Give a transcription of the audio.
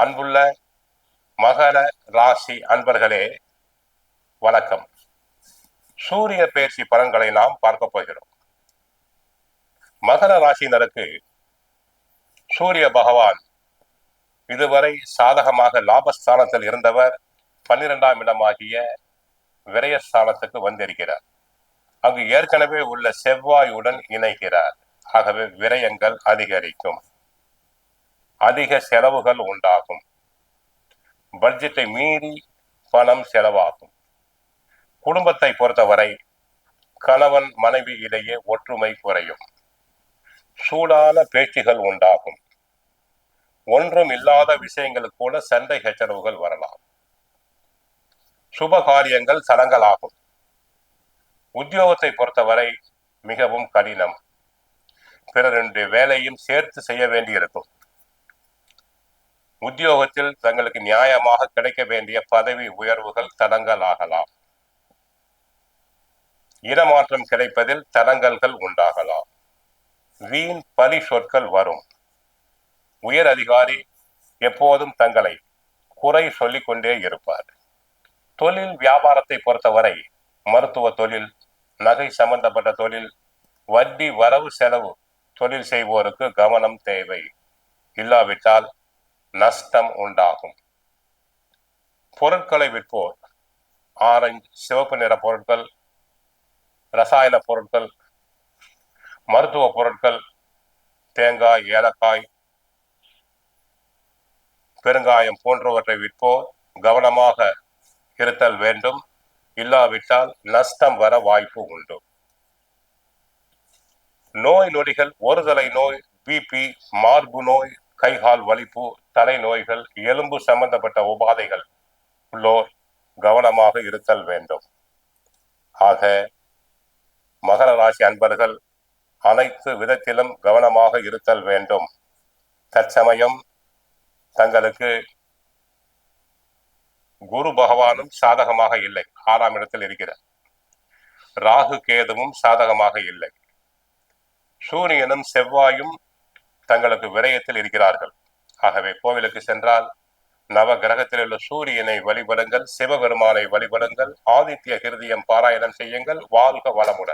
அன்புள்ள மகர ராசி அன்பர்களே வணக்கம். சூரிய பயிற்சி பலன்களை நாம் பார்க்க போகிறோம். மகர ராசியினருக்கு சூரிய பகவான் இதுவரை சாதகமாக லாபஸ்தானத்தில் இருந்தவர். பன்னிரெண்டாம் இடமாகிய விரயஸ்தானத்துக்கு வந்திருக்கிறார். அங்கு ஏற்கனவே உள்ள செவ்வாயுடன் இணைகிறார். ஆகவே விரயங்கள் அதிகரிக்கும். அதிக செலவுகள் உண்டாகும். பட்ஜெட்டை மீறி பணம் செலவாகும். குடும்பத்தை பொறுத்தவரை கணவன் மனைவி இடையே ஒற்றுமை குறையும். சூடான பேச்சுகள் உண்டாகும். ஒன்றும் இல்லாத விஷயங்களுக்கு கூட சண்டை சச்சரவுகள் வரலாம். சுப காரியங்கள் உத்தியோகத்தை பொறுத்தவரை மிகவும் கடினம். பிறருடைய வேலையும் சேர்த்து செய்ய வேண்டியிருக்கும். உத்தியோகத்தில் தங்களுக்கு நியாயமாக கிடைக்க வேண்டிய பதவி உயர்வுகள் தடங்கலாகலாம் இடமாற்றம் கிடைப்பதில் தடங்கல்கள் உண்டாகலாம். வீண் பலி சொற்கள் வரும். உயர் அதிகாரி எப்போதும் தங்களை குறை சொல்லிக்கொண்டே இருப்பார். தொழில் வியாபாரத்தை பொறுத்தவரை மருத்துவ தொழில் நகை சம்பந்தப்பட்ட தொழில் வட்டி வரவு செலவு தொழில் செய்வோருக்கு கவனம் தேவை. இல்லாவிட்டால் நஷ்டம் உண்டாகும். பொருட்களை விற்போர். ஆரஞ்சு சிவப்பு நிற பொருட்கள் ரசாயன பொருட்கள் மருத்துவ பொருட்கள் தேங்காய் ஏலக்காய் பெருங்காயம் போன்றவற்றை விற்போர். கவனமாக இருத்தல் வேண்டும். இல்லாவிட்டால் நஷ்டம் வர வாய்ப்பு உண்டு. நோய் நொடிகள் ஒருதலை நோய் பிபி மார்பு நோய் கைகால் வலிப்பு தலை நோய்கள் எலும்பு சம்பந்தப்பட்ட உபாதைகள் உள்ளோர் கவனமாக இருத்தல் வேண்டும். ஆக மகர ராசி அன்பர்கள் அனைத்து விதத்திலும் கவனமாக இருத்தல் வேண்டும். தற்சமயம் தங்களுக்கு குரு பகவானும் சாதகமாக இல்லை. ஆறாம் இடத்தில் இருக்கிறார். ராகு கேதுவும் சாதகமாக இல்லை. சூரியனும் செவ்வாயும் தங்களுக்கு விரயத்தில் இருக்கிறார்கள். ஆகவே கோவிலுக்கு சென்றால் நவ கிரகத்தில் உள்ள சூரியனை வழிபடுங்கள் சிவபெருமானை வழிபடுங்கள் ஆதித்ய ஹிருதயம் பாராயணம் செய்யுங்கள் வாழ்க வளமுடன்.